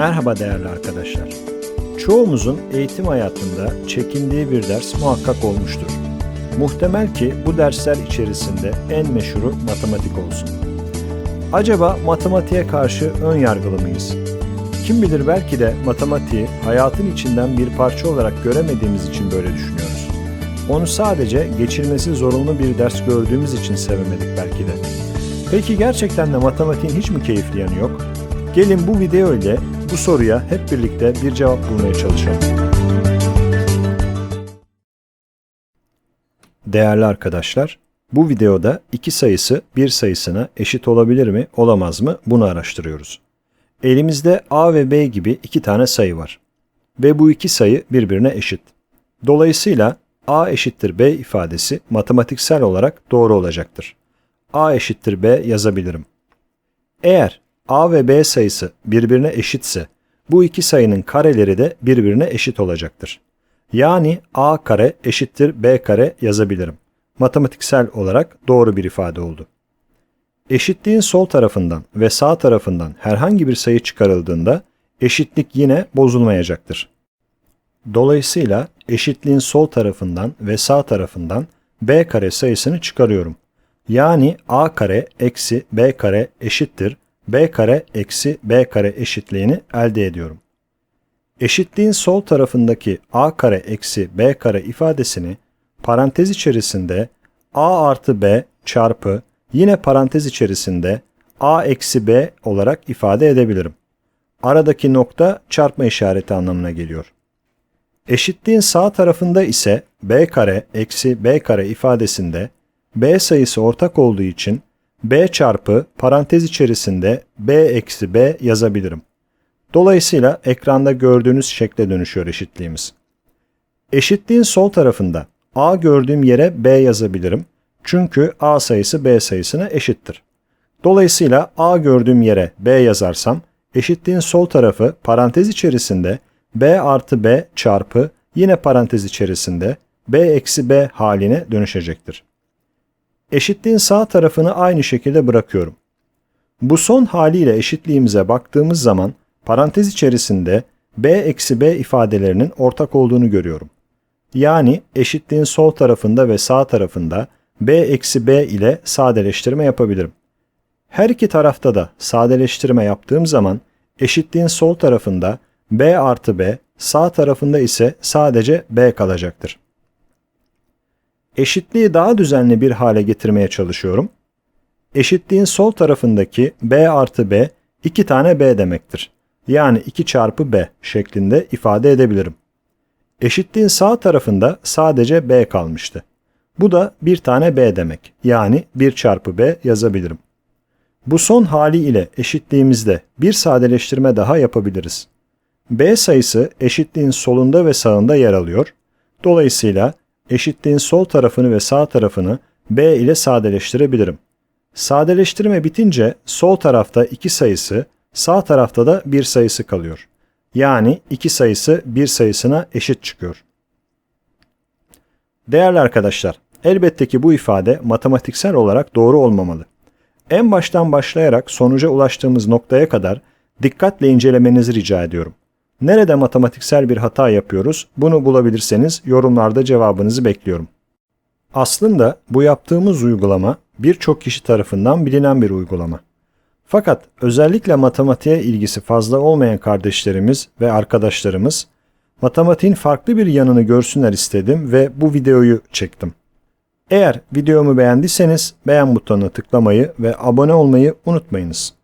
Merhaba değerli arkadaşlar. Çoğumuzun eğitim hayatında çekindiği bir ders muhakkak olmuştur. Muhtemel ki bu dersler içerisinde en meşhuru matematik olsun. Acaba matematiğe karşı ön yargılı mıyız? Kim bilir belki de matematiği hayatın içinden bir parça olarak göremediğimiz için böyle düşünüyoruz. Onu sadece geçilmesi zorunlu bir ders gördüğümüz için sevemedik belki de. Peki gerçekten de matematiğin hiç mi keyifli yanı yok? Gelin bu video ile bu soruya hep birlikte bir cevap bulmaya çalışalım. Değerli arkadaşlar, bu videoda iki sayısı bir sayısına eşit olabilir mi, olamaz mı bunu araştırıyoruz. Elimizde a ve b gibi iki tane sayı var. Ve bu iki sayı birbirine eşit. Dolayısıyla a eşittir b ifadesi matematiksel olarak doğru olacaktır. a eşittir b yazabilirim. Eğer a ve b sayısı birbirine eşitse bu iki sayının kareleri de birbirine eşit olacaktır. Yani a kare eşittir b kare yazabilirim. Matematiksel olarak doğru bir ifade oldu. Eşitliğin sol tarafından ve sağ tarafından herhangi bir sayı çıkarıldığında eşitlik yine bozulmayacaktır. Dolayısıyla eşitliğin sol tarafından ve sağ tarafından b kare sayısını çıkarıyorum. Yani a kare eksi b kare eşittir b kare eksi b kare eşitliğini elde ediyorum. Eşitliğin sol tarafındaki a kare eksi b kare ifadesini parantez içerisinde a artı b çarpı yine parantez içerisinde a eksi b olarak ifade edebilirim. Aradaki nokta çarpma işareti anlamına geliyor. Eşitliğin sağ tarafında ise b kare eksi b kare ifadesinde b sayısı ortak olduğu için b çarpı parantez içerisinde b eksi b yazabilirim. Dolayısıyla ekranda gördüğünüz şekle dönüşüyor eşitliğimiz. Eşitliğin sol tarafında a gördüğüm yere b yazabilirim. Çünkü a sayısı b sayısına eşittir. Dolayısıyla a gördüğüm yere b yazarsam eşitliğin sol tarafı parantez içerisinde b artı b çarpı yine parantez içerisinde b eksi b haline dönüşecektir. Eşitliğin sağ tarafını aynı şekilde bırakıyorum. Bu son haliyle eşitliğimize baktığımız zaman parantez içerisinde b eksi b ifadelerinin ortak olduğunu görüyorum. Yani eşitliğin sol tarafında ve sağ tarafında b eksi b ile sadeleştirme yapabilirim. Her iki tarafta da sadeleştirme yaptığım zaman eşitliğin sol tarafında b artı b, sağ tarafında ise sadece b kalacaktır. Eşitliği daha düzenli bir hale getirmeye çalışıyorum. Eşitliğin sol tarafındaki b artı b 2 tane b demektir. Yani 2 çarpı b şeklinde ifade edebilirim. Eşitliğin sağ tarafında sadece b kalmıştı. Bu da bir tane b demek. Yani 1 çarpı b yazabilirim. Bu son hali ile eşitliğimizde bir sadeleştirme daha yapabiliriz. b sayısı eşitliğin solunda ve sağında yer alıyor. Dolayısıyla eşitliğin sol tarafını ve sağ tarafını b ile sadeleştirebilirim. Sadeleştirme bitince sol tarafta 2 sayısı, sağ tarafta da 1 sayısı kalıyor. Yani 2 sayısı 1 sayısına eşit çıkıyor. Değerli arkadaşlar, elbette ki bu ifade matematiksel olarak doğru olmamalı. En baştan başlayarak sonuca ulaştığımız noktaya kadar dikkatle incelemenizi rica ediyorum. Nerede matematiksel bir hata yapıyoruz? Bunu bulabilirseniz yorumlarda cevabınızı bekliyorum. Aslında bu yaptığımız uygulama birçok kişi tarafından bilinen bir uygulama. Fakat özellikle matematiğe ilgisi fazla olmayan kardeşlerimiz ve arkadaşlarımız matematiğin farklı bir yanını görsünler istedim ve bu videoyu çektim. Eğer videomu beğendiyseniz beğen butonuna tıklamayı ve abone olmayı unutmayınız.